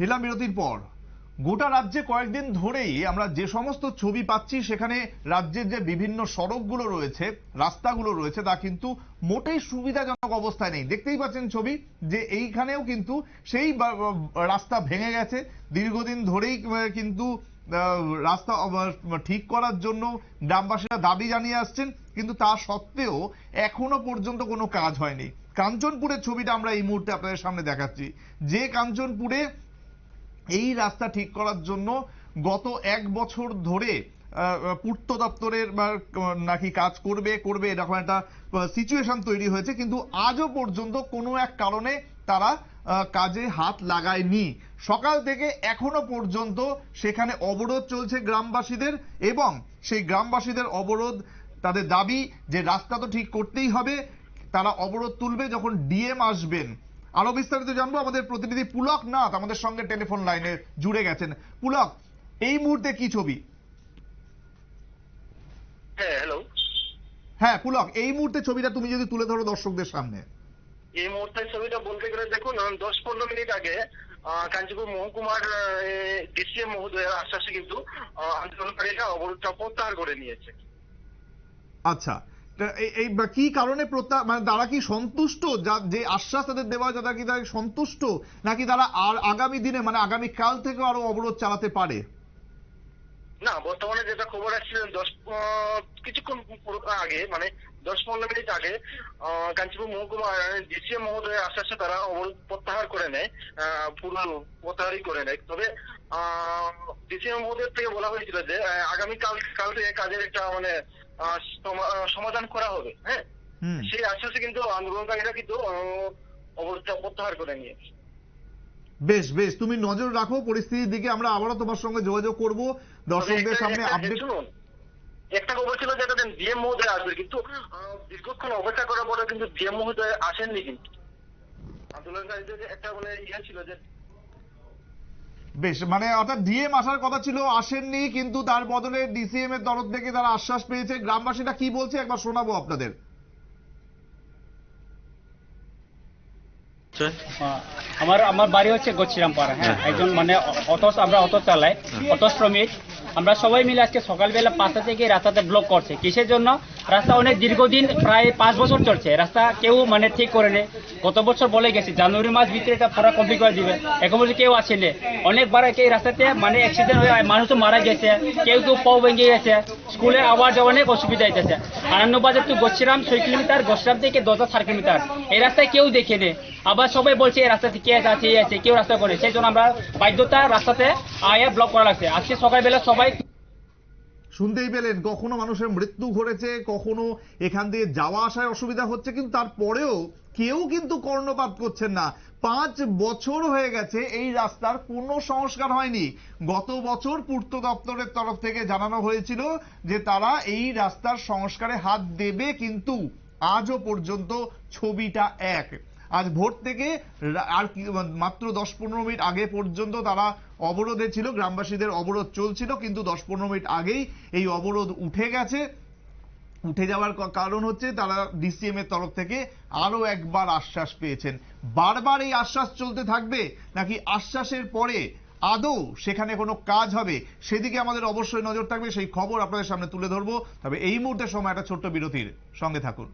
ফিরলাম বিরতির পর। গোটা রাজ্যে কয়েকদিন ধরেই আমরা যে সমস্ত ছবি পাচ্ছি, সেখানে রাজ্যের যে বিভিন্ন সড়কগুলো রয়েছে, রাস্তাগুলো রয়েছে, তা কিন্তু মোটেই সুবিধাজনক অবস্থায় নেই। দেখতেই পাচ্ছেন ছবি যে এইখানেও কিন্তু সেই রাস্তা ভেঙে গেছে। দীর্ঘদিন ধরেই কিন্তু রাস্তা ঠিক করার জন্য গ্রামবাসীরা দাবি জানিয়ে আসছেন, কিন্তু তা সত্ত্বেও এখনও পর্যন্ত কোনো কাজ হয়নি। কাঞ্চনপুরের ছবিটা আমরা এই মুহূর্তে আপনাদের সামনে দেখাচ্ছি। যে কাঞ্চনপুরে এই রাস্তা ঠিক করার জন্য গত এক বছর ধরে পূর্ত দপ্তরের নাকি কাজ করবে করবে, এরকম একটা সিচুয়েশন তৈরি হয়েছে। কিন্তু আজও পর্যন্ত কোনো এক কারণে তারা কাজে হাত লাগায়নি। সকাল থেকে এখনও পর্যন্ত সেখানে অবরোধ চলছে গ্রামবাসীদের এবং সেই গ্রামবাসীদের অবরোধ, তাদের দাবি যে রাস্তা তো ঠিক করতেই হবে, তারা অবরোধ তুলবে যখন ডিএম আসবেন। আরও বিস্তারিত জানব। আমাদের প্রতিনিধি পুলক নাথ আমাদের সঙ্গে টেলিফোন লাইনে জুড়ে গেছেন। পুলক এই মুহূর্তে কি ছবি? হ্যাঁ হ্যালো হ্যাঁ পুলক এই মুহূর্তে ছবিটা তুমি যদি তুলে ধরো দর্শকদের সামনে। এই মুহূর্তের ছবিটা বলতে গেলে দেখুন দশ পনেরো মিনিট আগে কাঞ্চীপুর মহকুমার ডিসিএম মহোদয়ের আশ্বাসে কিন্তু আন্দোলনকারীরা অবরোধটা প্রত্যাহার করে নিয়েছে। আচ্ছা এই- কি কারণে প্রত্যা- মানে তারা কি সন্তুষ্ট? যা- যে আশ্বাস তাদের দেওয়া তারা কি তারা সন্তুষ্ট? নাকি তারা আর আগামী দিনে মানে আগামী কাল থেকেও আরও অবরোধ চালাতে পারে? না, বর্তমানে যেটা খবর আসছে, দশ কিছুক্ষণ আগে মানে দশ পনেরো মিনিট আগে কাঞ্চীপুর মহকুমার ডিসিএম মহোদয়ের আশ্বাসে তারা অবরোধ প্রত্যাহার করে নেয় পুরো প্রত্যাহারই করে নেয়। তবে ডিসিএম মহোদয়ের থেকে বলা হয়েছিল যে আগামী কাল কাল থেকে কাজের একটা মানে সমাধান করা হবে হ্যাঁ? সেই আশ্বাসে কিন্তু আন্দোলনকারীরা কিন্তু অবরোধটা প্রত্যাহার করে নিয়েছে। বেশ বেশ তুমি নজর রাখো পরিস্থিতির দিকে আমরা আবারও তোমার সঙ্গে যোগাযোগ করব। দর্শকদের সামনে আপডেট শুনুন, একটা খবর ছিল যেটা ডিএম মহোদয় আসবে কিন্তু দীর্ঘক্ষণ অপেক্ষা করার পরে কিন্তু ডিএম মহোদয় আসেননি কিন্তু। আন্দোলনকারীদের একটা মানে ইয়ে ছিল যে বেশ মানে অর্থাৎ ডিএম আসার কথা ছিল আসেননি কিন্তু তার বদলে ডিসিএম এর তরফ থেকে তারা আশ্বাস পেয়েছে। গ্রামবাসীরা কি বলছে? একবার শোনাবো আপনাদের। আমার আমার বাড়ি হচ্ছে গচ্ছিরামপাড়া হ্যাঁ? একজন মানে অটো আমরা অটো চালাই। অটো শ্রমিক আমরা সবাই মিলে আজকে সকালবেলা পাঁচটা থেকে রাস্তাতে ব্লক করছে। কিসের জন্য? রাস্তা অনেক দীর্ঘদিন, প্রায় পাঁচ বছর চলছে। রাস্তা কেউ মানে ঠিক করে নেই। গত বছর বলে গেছে, জানুয়ারি মাস ভিতরে এটা পুরো কমপ্লিট করে দিবে। এখন বলছে কেউ আসেনি অনেকবার এই রাস্তাতে মানে অ্যাক্সিডেন্ট হয়ে, মানুষও মারা গেছে, কেউ কেউ পাও ভেঙে গেছে। স্কুলে আওয়া যাওয়া অনেক অসুবিধা হইতেছে। আনন্দবাজার তো গোসিরাম ছয় কিলোমিটার গোসিরাম থেকে দশ চার কিলোমিটার। এই রাস্তায় কেউ দেখে নেই। আবার সবাই বলছে, এই রাস্তাতে কে আছে আছে কেউ রাস্তা করে। সেই জন্য আমরা বাধ্যতা রাস্তাতে আয়া ব্লক করা লাগছে। আজকে সকালবেলা সবাই শুনতেই পেলেন, কখনো মানুষের মৃত্যু ঘটেছে, কখনো এখান দিয়ে যাওয়া আসায় অসুবিধা হচ্ছে, কিন্তু তারপরেও কেউ কিন্তু কর্ণপাত করছেন না। পাঁচ বছর হয়ে গেছে এই রাস্তার কোনো সংস্কার হয়নি। গত বছর পূর্ত দপ্তরের তরফ থেকে জানানো হয়েছিল যে তারা এই রাস্তার সংস্কারে হাত দেবে, কিন্তু আজও পর্যন্ত ছবিটা এক। আজ ভোর থেকে আর মাত্র দশ পনেরো মিনিট আগে পর্যন্ত তারা অবরোধে ছিল, গ্রামবাসীদের অবরোধ চলছিল, কিন্তু দশ পনেরো মিনিট আগেই এই অবরোধ উঠে গেছে। উঠে যাওয়ার কারণ হচ্ছে তারা ডিসিএম এর তরফ থেকে আরও একবার আশ্বাস পেয়েছেন। বারবার এই আশ্বাস চলতে থাকবে নাকি আশ্বাসের পরে আদৌ সেখানে কোনো কাজ হবে? সেদিকে আমাদের অবশ্যই নজর থাকবে, সেই খবর আপনাদের সামনে তুলে ধরবো। তবে এই মুহূর্তে সময় একটা ছোট্ট বিরতির সঙ্গে থাকুন।